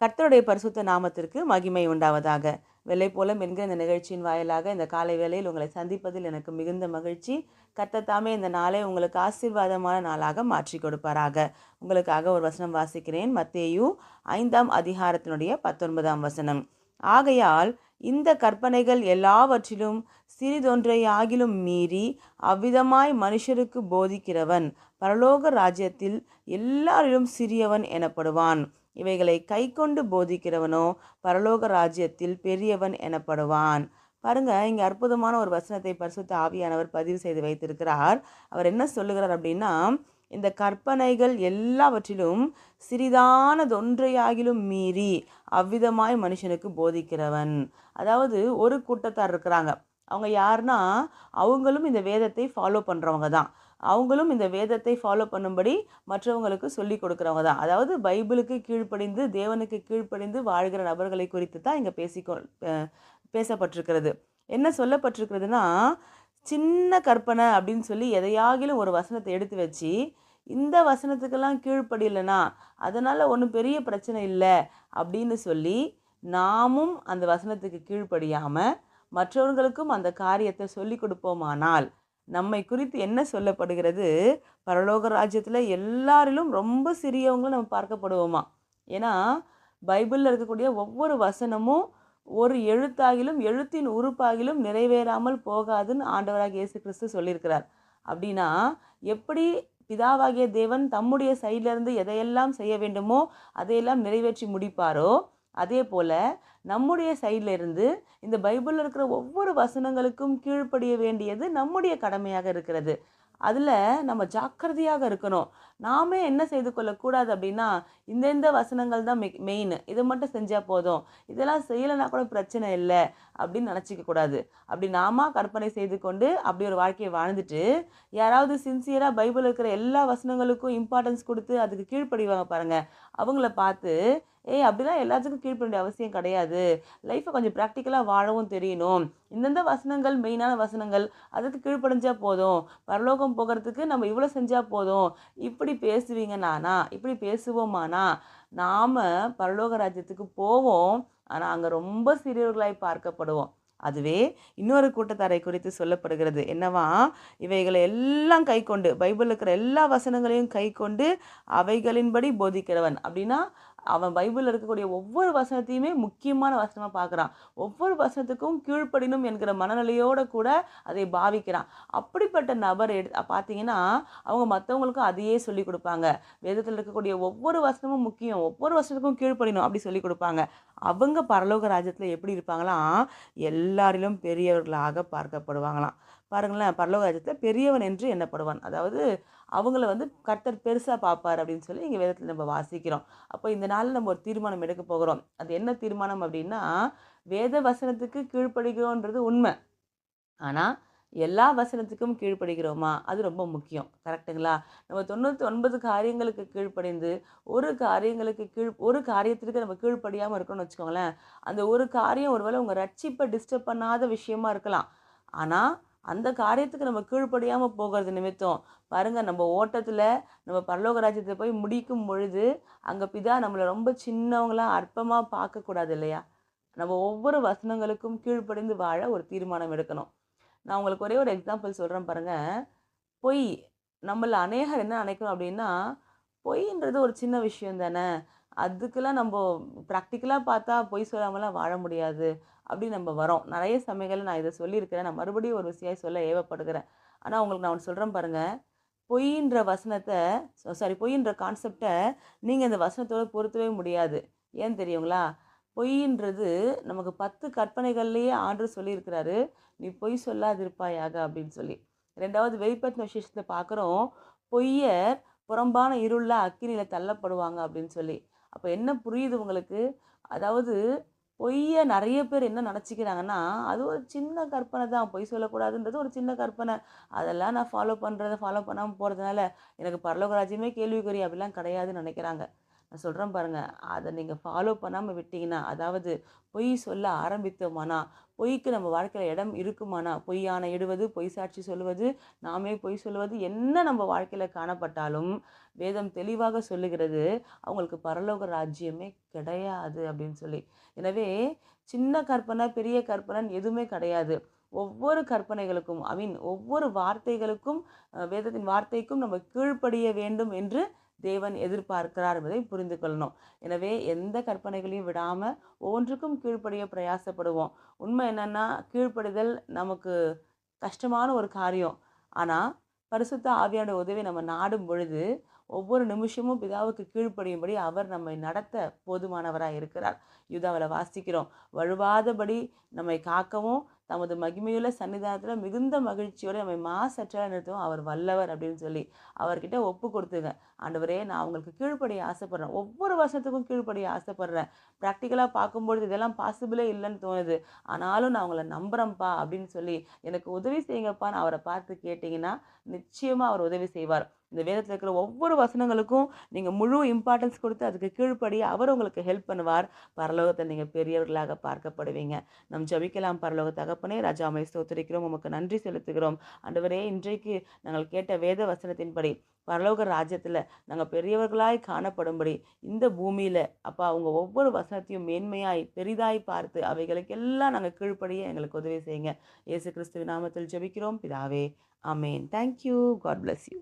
கர்த்தருடைய பரிசுத்த நாமத்திற்கு மகிமை உண்டாவதாக. வெள்ளை போலம் என்கிற இந்த நிகழ்ச்சியின் வாயிலாக இந்த காலை வேளையில் உங்களை சந்திப்பதில் எனக்கு மிகுந்த மகிழ்ச்சி. கத்தத்தாமே இந்த நாளை உங்களுக்கு ஆசீர்வாதமான நாளாக மாற்றி கொடுப்பாராக. உங்களுக்காக ஒரு வசனம் வாசிக்கிறேன். மத்தேயு ஐந்தாம் அதிகாரத்தினுடைய பத்தொன்பதாம் வசனம். ஆகையால் இந்த கற்பனைகள் எல்லாவற்றிலும் சிறிதொன்றையாகிலும் மீறி அவ்விதமாய் மனுஷருக்கு போதிக்கிறவன் பரலோக ராஜ்யத்தில் எல்லாரிலும் சிறியவன் எனப்படுவான். இவைகளை கைக்கொண்டு போதிக்கிறவனோ பரலோக ராஜ்யத்தில் பெரியவன் எனப்படுவான். பாருங்க இங்கே அற்புதமான ஒரு வசனத்தை பரிசுத்த ஆவியானவர் பதிவு செய்து வைத்திருக்கிறார். அவர் என்ன சொல்லுகிறார் அப்படின்னா இந்த கற்பனைகள் எல்லாவற்றிலும் சிறிதானதொன்றையாகிலும் மீறி அவ்விதமாய் மனுஷனுக்கு போதிக்கிறவன். அதாவது ஒரு கூட்டத்தார் இருக்கிறாங்க. அவங்க யாருன்னா அவங்களும் இந்த வேதத்தை ஃபாலோ பண்ணுறவங்க தான். அவங்களும் இந்த வேதத்தை ஃபாலோ பண்ணும்படி மற்றவங்களுக்கு சொல்லி கொடுக்குறவங்க தான். அதாவது பைபிளுக்கு கீழ்ப்படிந்து தேவனுக்கு கீழ்ப்படிந்து வாழ்கிற நபர்களை குறித்து தான் இங்கே பேசிக்கொ பேசப்பட்டிருக்கிறது. என்ன சொல்லப்பட்டிருக்கிறதுனா சின்ன கற்பனை அப்படின்னு சொல்லி எதையாகிலும் ஒரு வசனத்தை எடுத்து வச்சு இந்த வசனத்துக்கெல்லாம் கீழ்ப்படியலைனா அதனால் ஒன்றும் பெரிய பிரச்சனை இல்லை அப்படின்னு சொல்லி நாமும் அந்த வசனத்துக்கு கீழ்ப்படியாமல் மற்றவர்களுக்கும் அந்த காரியத்தை சொல்லி கொடுப்போமானால் நம்மை குறித்து என்ன சொல்லப்படுகிறது? பரலோக ராஜ்யத்தில் எல்லாரிலும் ரொம்ப சிறியவங்களும் நம்ம பார்க்கப்படுவோமா? ஏன்னா பைபிளில் இருக்கக்கூடிய ஒவ்வொரு வசனமும் ஒரு எழுத்தாகிலும் எழுத்தின் உறுப்பாகிலும் நிறைவேறாமல் போகாதுன்னு ஆண்டவராக இயேசு கிறிஸ்து சொல்லியிருக்கிறார். அப்படின்னா எப்படி பிதாவாகிய தேவன் தம்முடைய சைட்லேருந்து எதையெல்லாம் செய்ய வேண்டுமோ அதையெல்லாம் நிறைவேற்றி முடிப்பாரோ அதே போல் நம்முடைய சைடில் இருந்து இந்த பைபிளில் இருக்கிற ஒவ்வொரு வசனங்களுக்கும் கீழ்ப்படிய வேண்டியது நம்முடைய கடமையாக இருக்கிறது. அதில் நம்ம ஜாக்கிரதையாக இருக்கணும். நாமே என்ன செய்து கொள்ளக்கூடாது அப்படின்னா இந்த இந்த வசனங்கள் தான் மெ மெயின் இதை மட்டும் செஞ்சால் போதும். இதெல்லாம் செய்யலைன்னா கூட பிரச்சனை இல்லை அப்படின்னு நினச்சிக்க கூடாது. அப்படி நாம கற்பனை செய்து கொண்டு அப்படி ஒரு வாழ்க்கையை வாழ்ந்துட்டு யாராவது சின்சியராக பைபிள் இருக்கிற எல்லா வசனங்களுக்கும் இம்பார்ட்டன்ஸ் கொடுத்து அதுக்கு கீழ்ப்படிவாங்க பாருங்கள் அவங்கள பார்த்து ஏய் அப்படிலாம் எல்லாத்துக்கும் கீழ்ப்பட வேண்டிய அவசியம் கிடையாது. லைஃப்பை கொஞ்சம் ப்ராக்டிக்கலாக வாழவும் தெரியணும். இந்தந்த வசனங்கள் மெயினான வசனங்கள் அதுக்கு கீழ்ப்படைஞ்சால் போதும். பரலோகம் போகிறதுக்கு நம்ம இவ்வளோ செஞ்சால் போதும். இப்படி பேசுவீங்க நானா இப்படி பேசுவோமானா நாம் பரலோக ராஜ்யத்துக்கு போவோம். ஆனால் அங்கே ரொம்ப சிறியவர்களாய் பார்க்கப்படுவோம். அதுவே இன்னொரு கூட்டத்தாரை குறித்து சொல்லப்படுகிறது. என்னவா? இவைகளை எல்லாம் கை கொண்டு பைபிளில் இருக்கிற எல்லா வசனங்களையும் கை கொண்டு அவைகளின்படி போதிக்கிறவன். அப்படின்னா அவன் பைபிளில் இருக்கக்கூடிய ஒவ்வொரு வசனத்தையுமே முக்கியமான வசனமாக பார்க்குறான். ஒவ்வொரு வசனத்துக்கும் கீழ்ப்படினும் என்கிற மனநிலையோடு கூட அதை பாவிக்கிறான். அப்படிப்பட்ட நபர் எடு பார்த்தீங்கன்னா அவங்க மற்றவங்களுக்கும் அதையே சொல்லிக் கொடுப்பாங்க. வேதத்தில் இருக்கக்கூடிய ஒவ்வொரு வசனமும் முக்கியம். ஒவ்வொரு வசனத்துக்கும் கீழ்ப்படினும் அப்படி சொல்லிக் கொடுப்பாங்க. அவங்க பரலோக ராஜ்யத்தில் எப்படி இருப்பாங்களாம்? எல்லாரிலும் பெரியவர்களாக பார்க்கப்படுவாங்களாம். பாருங்களேன் பரலோக ராஜ்யத்தில் பெரியவன் என்று எண்ணப்படுவான். அதாவது அவங்கள வந்து கர்த்தர் பெருசாக பார்ப்பார் அப்படின்னு சொல்லி இங்கே வேதத்தில் நம்ம வாசிக்கிறோம். அப்போ இந்த நாளில் நம்ம ஒரு தீர்மானம் எடுக்க போகிறோம். அது என்ன தீர்மானம் அப்படின்னா வேத வசனத்துக்கு கீழ்ப்படுகிறோன்றது உண்மை. ஆனால் எல்லா வசனத்துக்கும் கீழ்ப்படுகிறோமா? அது ரொம்ப முக்கியம். கரெக்டுங்களா நம்ம தொண்ணூற்றி ஒன்பது காரியங்களுக்கு கீழ்ப்படிந்து ஒரு காரியங்களுக்கு கீழ் ஒரு காரியத்திற்கு நம்ம கீழ்ப்படியாமல் இருக்கணும்னு வச்சுக்கோங்களேன் அந்த ஒரு காரியம் ஒருவேளை உங்கள் ரட்சிப்பை டிஸ்டர்ப் பண்ணாத விஷயமா இருக்கலாம். ஆனால் அந்த காரியத்துக்கு நம்ம கீழ்ப்படியாமல் போகிறது நிமித்தம் பாருங்கள் நம்ம ஓட்டத்தில் நம்ம பரலோக ராஜ்யத்தை போய் முடிக்கும் பொழுது அங்கே பிதா நம்மளை ரொம்ப சின்னவங்களாம் அற்பமாக பார்க்கக்கூடாது இல்லையா? நம்ம ஒவ்வொரு வசனங்களுக்கும் கீழ்ப்படிந்து வாழ ஒரு தீர்மானம் எடுக்கணும். நான் உங்களுக்கு ஒரே ஒரு எக்ஸாம்பிள் சொல்கிறேன் பாருங்கள் பொய் நம்மள அநேகர் என்ன நினைக்கணும் அப்படின்னா பொய்ன்றது ஒரு சின்ன விஷயம் தானே. அதுக்கெல்லாம் நம்ம ப்ராக்டிக்கலாக பார்த்தா பொய் சொல்லாமலாம் வாழ முடியாது அப்படி நம்ம வரோம் நிறைய சமயங்களில் நான் இதை சொல்லியிருக்கிறேன். நான் மறுபடியும் ஒரு விஷயம் சொல்ல ஏவப்படுகிறேன். ஆனால் உங்களுக்கு நான் ஒன்று சொல்கிறேன் பாருங்கள் பொய்ன்ற வசனத்தை சாரி பொய்ன்ற கான்செப்டை நீங்கள் இந்த வசனத்தோடு பொருத்தவே முடியாது. ஏன் தெரியுங்களா? பொய்ன்றது நமக்கு பத்து கற்பனைகள்லேயே ஆண்டு சொல்லியிருக்கிறாரு. நீ பொய் சொல்லாதிருப்பாயாக அப்படின்னு சொல்லி. ரெண்டாவது வெளிப்பத்தின விசேஷத்தை பார்க்குறோம். பொய்யர் புறம்பான இருளில் அக்கினியில் தள்ளப்படுவாங்க அப்படின்னு சொல்லி. அப்போ என்ன புரியுது உங்களுக்கு? அதாவது பொய்யை நிறைய பேர் என்ன நினச்சிக்கிறாங்கன்னா அது ஒரு சின்ன கற்பனை தான் பொய் சொல்லக்கூடாதுன்றது ஒரு சின்ன கற்பனை. அதெல்லாம் நான் ஃபாலோ பண்ணுறதை ஃபாலோ பண்ணாமல் போகிறதுனால எனக்கு பரலோக ராஜ்யமே கேள்விக்குறி அப்படிலாம் கிடையாதுன்னு நினைக்கிறாங்க. நான் சொல்கிறேன் பாருங்கள் அதை நீங்கள் ஃபாலோ பண்ணாமல் விட்டிங்கன்னா அதாவது பொய் சொல்ல ஆரம்பித்தோமானா பொய்க்கு நம்ம வாழ்க்கையில் இடம் இருக்குமானா பொய்யான இடுவது பொய் சாட்சி சொல்லுவது நாமே பொய் சொல்லுவது என்ன நம்ம வாழ்க்கையில் காணப்பட்டாலும் வேதம் தெளிவாக சொல்லுகிறது அவங்களுக்கு பரலோக ராஜ்யமே கிடையாது அப்படின்னு சொல்லி. எனவே சின்ன கற்பனை பெரிய கற்பனை எதுவுமே கிடையாது. ஒவ்வொரு கற்பனைகளுக்கும் ஐ மீன் ஒவ்வொரு வார்த்தைகளுக்கும் வேதத்தின் வார்த்தைக்கும் நம்ம கீழ்ப்படிய வேண்டும் என்று தேவன் எதிர்பார்க்கிறார் என்பதை புரிந்து கொள்ளணும் எனவே எந்த கற்பனைகளையும் விடாமல் ஒவ்வொன்றுக்கும் கீழ்ப்படிய பிரயாசப்படுவோம். உண்மை என்னன்னா கீழ்ப்படிதல் நமக்கு கஷ்டமான ஒரு காரியம். ஆனால் பரிசுத்த ஆவியான உதவி நம்ம நாடும் பொழுது ஒவ்வொரு நிமிஷமும் பிதாவுக்கு கீழ்ப்படியும்படி அவர் நம்மை நடத்த போதுமானவராக இருக்கிறார். யுதாவில் வாசிக்கிறோம். வழுவாதபடி நம்மை காக்கவும் தமது மகிமையுள்ள சன்னிதானத்தில் மிகுந்த மகிழ்ச்சியோடு நம்மை மாசற்ற நிறுத்தவும் அவர் வல்லவர் அப்படின்னு சொல்லி அவர்கிட்ட ஒப்பு கொடுத்துங்க. ஆண்டவரே நான் உங்களுக்கு கீழ்ப்படிய ஆசைப்படுறேன். ஒவ்வொரு வருஷத்துக்கும் கீழ்ப்படிய ஆசைப்பட்றேன். ப்ராக்டிக்கலாக பார்க்கும்பொழுது இதெல்லாம் பாசிபிளே இல்லைன்னு தோணுது. ஆனாலும் நான் உங்களை நம்புகிறேன்ப்பா அப்படின்னு சொல்லி எனக்கு உதவி செய்யுங்கப்பான்னு அவரை பார்த்து கேட்டிங்கன்னா நிச்சயமாக அவர் உதவி செய்வார். இந்த வேதத்தில் இருக்கிற ஒவ்வொரு வசனங்களுக்கும் நீங்கள் முழு இம்பார்ட்டன்ஸ் கொடுத்து அதுக்கு கீழ்ப்படி அவர் உங்களுக்கு ஹெல்ப் பண்ணுவார். பரலோகத்தை நீங்கள் பெரியவர்களாக பார்க்கப்படுவீங்க. நம் ஜபிக்கலாம் பரலோக தகப்பனே. ராஜாமை ஸ்தோத்திரிக்கிறோம். உமக்கு நன்றி செலுத்துகிறோம். ஆண்டவரே இன்றைக்கு நாங்கள் கேட்ட வேத வசனத்தின்படி பரலோக ராஜ்யத்தில் நாங்கள் பெரியவர்களாய் காணப்படும்படி இந்த பூமியில் அப்பா அவங்க ஒவ்வொரு வசனத்தையும் மேன்மையாய் பெரிதாய் பார்த்து அவைகளுக்கெல்லாம் நாங்கள் கீழ்ப்படிய எங்களுக்கு உதவி செய்யுங்க. இயேசு கிறிஸ்துவ நாமத்தில் ஜபிக்கிறோம். பிதாவே அமேன் thank you God bless you